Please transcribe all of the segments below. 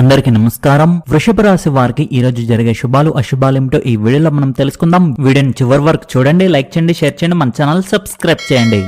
అందరికీ నమస్కారం. వృషభ రాశి వారికి ఈ రోజు జరిగే శుభాలు అశుభాలు ఏమిటో ఈ వీడియోలో మనం తెలుసుకుందాం. వీడియోని చివరి వరకు చూడండి లైక్ చేయండి షేర్ చేయండి మన ఛానల్ సబ్స్క్రైబ్ చేయండి.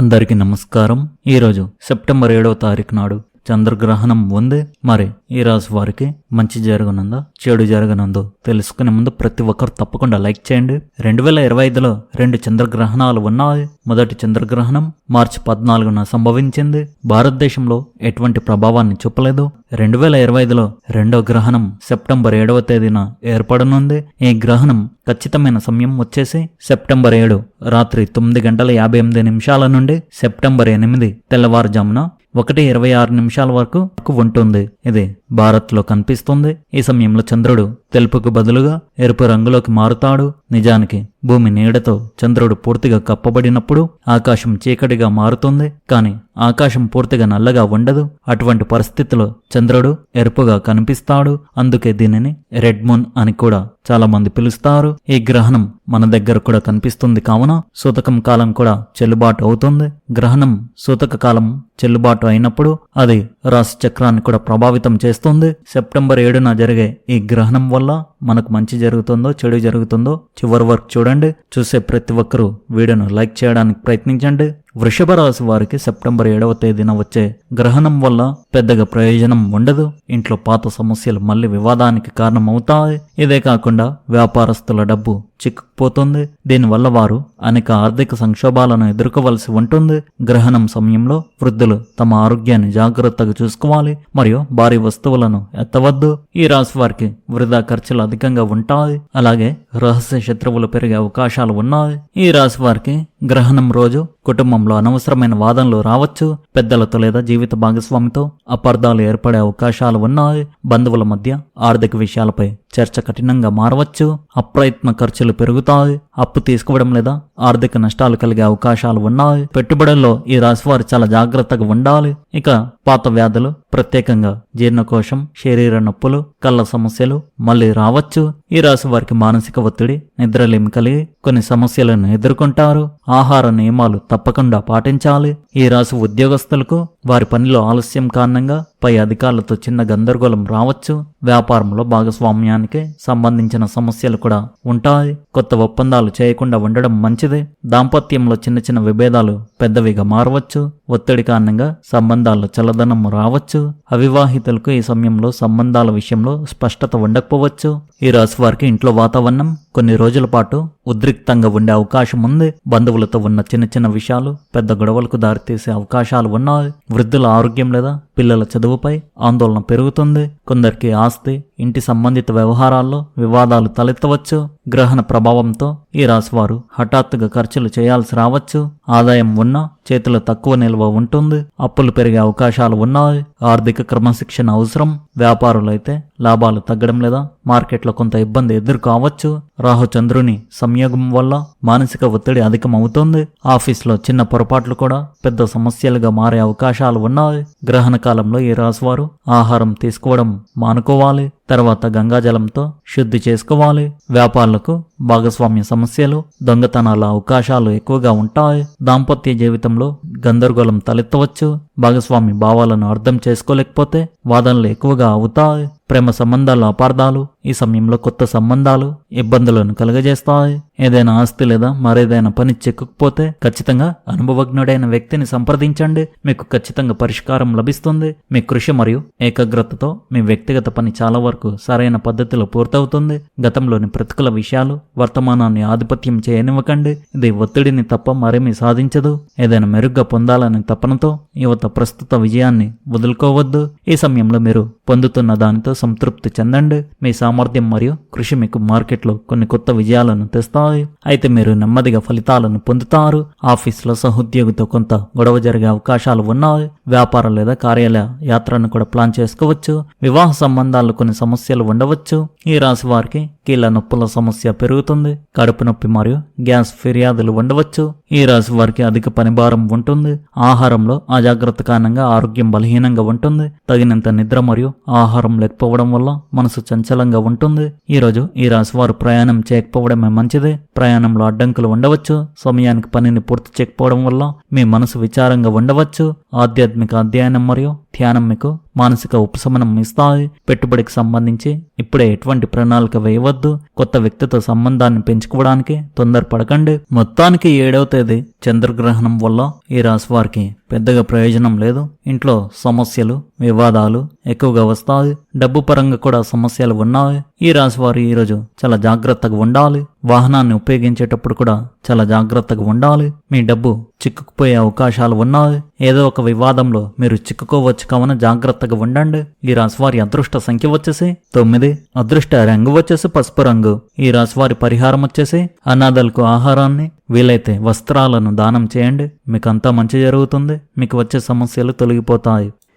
అందరికీ నమస్కారం. ఈ రోజు సెప్టెంబర్ ఏడవ తారీఖు నాడు చంద్రగ్రహణం ఉంది. మరి ఈ రాశి వారికి మంచి జరగనుందా చెడు జరగనుందో తెలుసుకునే ముందు ప్రతి ఒక్కరు తప్పకుండా లైక్ చేయండి. రెండు వేల ఇరవై ఐదులో రెండు చంద్రగ్రహణాలు ఉన్నాయి. మొదటి చంద్రగ్రహణం మార్చి పద్నాలుగున సంభవించింది. భారతదేశంలో ఎటువంటి ప్రభావాన్ని చూపలేదు. రెండు వేల ఇరవై ఐదులో రెండో గ్రహణం సెప్టెంబర్ ఏడవ తేదీన ఏర్పడనుంది. ఈ గ్రహణం ఖచ్చితమైన సమయం వచ్చేసి సెప్టెంబర్ ఏడు రాత్రి తొమ్మిది గంటల యాభై ఎనిమిది నిమిషాల నుండి సెప్టెంబర్ ఎనిమిది తెల్లవారుజామున ఒకటి ఇరవై ఆరు నిమిషాల వరకు ఉంటుంది. ఇది భారత్లో కనిపిస్తుంది. ఈ సమయంలో చంద్రుడు తెలుపుకు బదులుగా ఎరుపు రంగులోకి మారుతాడు. నిజానికి భూమి నీడతో చంద్రుడు పూర్తిగా కప్పబడినప్పుడు ఆకాశం చీకటిగా మారుతుంది. కానీ ఆకాశం పూర్తిగా నల్లగా ఉండదు. అటువంటి పరిస్థితిలో చంద్రుడు ఎరుపుగా కనిపిస్తాడు. అందుకే దీనిని రెడ్ మూన్ అని కూడా చాలా మంది పిలుస్తారు. ఈ గ్రహణం మన దగ్గర కూడా కనిపిస్తుంది కావున సూతకం కాలం కూడా చెల్లుబాటు అవుతుంది. గ్రహణం సూతక కాలం చెల్లుబాటు అయినప్పుడు అది రాశి చక్రాన్ని కూడా ప్రభావితం చేస్తుంది. సెప్టెంబర్ ఏడున జరిగే ఈ గ్రహణం వల్ల మనకు మంచి జరుగుతుందో చెడు జరుగుతుందో చివరి వరకు చూడండి. చూసే ప్రతి ఒక్కరూ వీడియోను లైక్ చేయడానికి ప్రయత్నించండి. వృషభ రాశి వారికి సెప్టెంబర్ ఏడవ తేదీన వచ్చే గ్రహణం వల్ల పెద్దగా ప్రయోజనం ఉండదు. ఇంట్లో పాత సమస్యలు మళ్ళీ వివాదానికి కారణమవుతాయి. ఇదే కాకుండా వ్యాపారస్తుల డబ్బు చిక్కుపోతుంది దీనివల్ల వారు అనేక ఆర్థిక సంక్షోభాలను ఎదుర్కోవలసి ఉంటుంది. గ్రహణం సమయంలో వృద్ధులు తమ ఆరోగ్యాన్ని జాగ్రత్తగా చూసుకోవాలి. మరియు భారీ వస్తువులను ఎత్తవద్దు. ఈ రాశి వారికి వృధా ఖర్చులు అధికంగా ఉంటాయి. అలాగే రహస్య శత్రువులు పెరిగే అవకాశాలు ఉన్నాయి. ఈ రాశి వారికి గ్రహణం రోజు కుటుంబం విషయంలో అనవసరమైన వాదనలు రావచ్చు పెద్దలతో లేదా జీవిత భాగస్వామితో అపార్థాలు ఏర్పడే అవకాశాలు ఉన్నాయి బంధువుల మధ్య ఆర్థిక విషయాలపై చర్చ కఠినంగా మారవచ్చు అప్రయత్న ఖర్చులు పెరుగుతాయి అప్పు తీసుకోవడం లేదా ఆర్థిక నష్టాలు కలిగే అవకాశాలు ఉన్నాయి. పెట్టుబడుల్లో ఈ రాశి వారు చాలా జాగ్రత్తగా ఉండాలి. ఇక పాత వ్యాధులు ప్రత్యేకంగా జీర్ణకోశం శరీర నొప్పులు కళ్ళ సమస్యలు మళ్ళీ రావచ్చు. ఈ రాశి వారికి మానసిక ఒత్తిడి నిద్రలేమి కలిగి కొన్ని సమస్యలను ఎదుర్కొంటారు. ఆహార నియమాలు తప్పకుండా పాటించాలి. ఈ రాశి ఉద్యోగస్తులకు వారి పనిలో ఆలస్యం కారణంగా పై అధికారులతో చిన్న గందరగోళం రావచ్చు. వ్యాపారంలో భాగస్వామ్యానికి సంబంధించిన సమస్యలు కూడా ఉంటాయి. కొత్త ఒప్పందాలు చేయకుండా ఉండడం మంచిది. దాంపత్యంలో చిన్న చిన్న విభేదాలు పెద్దవిగా మారవచ్చు. ఒత్తిడి కారణంగా సంబంధాల్లో చల్లదనం రావచ్చు. అవివాహితులకు ఈ సమయంలో సంబంధాల విషయంలో స్పష్టత ఉండకపోవచ్చు. ఈ రాశి వారికి ఇంట్లో వాతావరణం కొన్ని రోజుల పాటు ఉద్రిక్తంగా ఉండే అవకాశం ఉంది. బంధువులతో ఉన్న చిన్న చిన్న విషయాలు పెద్ద గొడవలకు దారితీసే అవకాశాలు ఉన్నాయి. వృద్ధుల ఆరోగ్యం లేదా పిల్లల చదువుపై ఆందోళన పెరుగుతుంది. కొందరికి ఆస్తి ఇంటి సంబంధిత వ్యవహారాల్లో వివాదాలు తలెత్తవచ్చు గ్రహణ ప్రభావంతో ఈ రాశివారు హఠాత్తుగా ఖర్చులు చేయాల్సి రావచ్చు. ఆదాయం ఉన్నా చేతిలో తక్కువ నిల్వ ఉంటుంది అప్పులు పెరిగే అవకాశాలు ఉన్నాయి ఆర్థిక క్రమశిక్షణ అవసరం వ్యాపారులైతే లాభాలు తగ్గడం లేదా మార్కెట్లో కొంత ఇబ్బంది ఎదుర్కోవచ్చు రాహు చంద్రుని సంయోగం వల్ల మానసిక ఒత్తిడి అధికమవుతుంది. ఆఫీస్లో చిన్న పొరపాట్లు కూడా పెద్ద సమస్యలుగా మారే అవకాశాలు ఉన్నాయి. గ్రహణ కాలంలో ఈ రాశివారు ఆహారం తీసుకోవడం మానుకోవాలి. తర్వాత గంగాజలంతో శుద్ధి చేసుకోవాలి. వ్యాపారులకు భాగస్వామ్య సమస్యలు దొంగతనాల అవకాశాలు ఎక్కువగా ఉంటాయి. దాంపత్య జీవితంలో గందరగోళం తలెత్తవచ్చు. భాగస్వామి భావాలను అర్థం చేసుకోలేకపోతే వాదనలు ఎక్కువగా అవుతాయి. ప్రేమ సంబంధాలు అపార్థాలు ఈ సమయంలో కొత్త సంబంధాలు ఇబ్బందులను కలుగజేస్తాయి. ఏదైనా ఆస్తి లేదా మరేదైనా పని చెక్కకపోతే ఖచ్చితంగా అనుభవజ్ఞుడైన వ్యక్తిని సంప్రదించండి. మీకు ఖచ్చితంగా పరిష్కారం లభిస్తుంది. మీ కృషి మరియు ఏకాగ్రతతో మీ వ్యక్తిగత పని చాలా వరకు సరైన పద్ధతిలో పూర్తవుతుంది. గతంలోని ప్రతికూల విషయాలు వర్తమానాన్ని ఆధిపత్యం చేయనివ్వకండి. ఇది ఒత్తిడిని తప్ప మరేమీ సాధించదు. ఏదైనా మెరుగ్గా పొందాలనే తపనతో యువత ప్రస్తుత విజయాన్ని వదులుకోవద్దు. ఈ సమయంలో మీరు పొందుతున్న దానితో సంతృప్తి చెందండి. మీ సామర్థ్యం మరియు కృషి మీకు మార్కెట్లో కొన్ని కొత్త విజయాలను తెస్తాయి. అయితే మీరు నెమ్మదిగా ఫలితాలను పొందుతారు. ఆఫీస్లో సహోద్యోగితో కొంత గొడవ జరిగే అవకాశాలు ఉన్నాయి. వ్యాపారం లేదా కార్యాలయ యాత్రను కూడా ప్లాన్ చేసుకోవచ్చు. వివాహ సంబంధాల్లో కొన్ని సమస్యలు ఉండవచ్చు. ఈ రాశి వారికి కీళ్ళ నొప్పుల సమస్య పెరుగుతుంది. కడుపు నొప్పి మరియు గ్యాస్ ఫిర్యాదులు ఉండవచ్చు. ఈ రాశి వారికి అధిక పనిభారం ఉంటుంది. ఆహారంలో అజాగ్రత్త కారణంగా ఆరోగ్యం బలహీనంగా ఉంటుంది. తగినంత నిద్ర మరియు ఆహారం లేకపోవడం వల్ల మనసు చంచలంగా ఉంటుంది. ఈ రోజు ఈ రాశి వారు ప్రయాణం చేయకపోవడమే మంచిది. ప్రయాణంలో అడ్డంకులు ఉండవచ్చు. సమయానికి పనిని పూర్తి చేయకపోవడం వల్ల మీ మనసు విచారంగా ఉండవచ్చు. ఆధ్యాత్మిక అధ్యయనం మరియు ధ్యానం మీకు మానసిక ఉపశమనం ఇస్తాయి. పెట్టుబడికి సంబంధించి ఇప్పుడే ఎటువంటి ప్రణాళిక వేయవద్దు. కొత్త వ్యక్తితో సంబంధాన్ని పెంచుకోవడానికి తొందరపడకండి. మొత్తానికి ఏడవ తేదీ చంద్రగ్రహణం వల్ల ఈ రాశి వారికి పెద్దగా ప్రయోజనం లేదు. ఇంట్లో సమస్యలు వివాదాలు ఎక్కువగా వస్తాయి. డబ్బు పరంగా కూడా సమస్యలు ఉన్నాయి. ఈ రాశివారు ఈరోజు చాలా జాగ్రత్తగా ఉండాలి. వాహనాన్ని ఉపయోగించేటప్పుడు కూడా చాలా జాగ్రత్తగా ఉండాలి. మీ డబ్బు చిక్కుకుపోయే అవకాశాలు ఉన్నాయి. ఏదో ఒక వివాదంలో మీరు చిక్కుకోవచ్చు కావున జాగ్రత్తగా ఉండండి. ఈ రాశివారి అదృష్ట సంఖ్య వచ్చేసి తొమ్మిది. అదృష్ట రంగు వచ్చేసి పసుపు రంగు. ఈ రాశివారి పరిహారం వచ్చేసి అనాథలకు ఆహారాన్ని వీలైతే వస్త్రాలను దానం చేయండి. మీకు అంతా మంచి జరుగుతుంది. మీకు వచ్చే సమస్యలు తొలగిపోతాయి.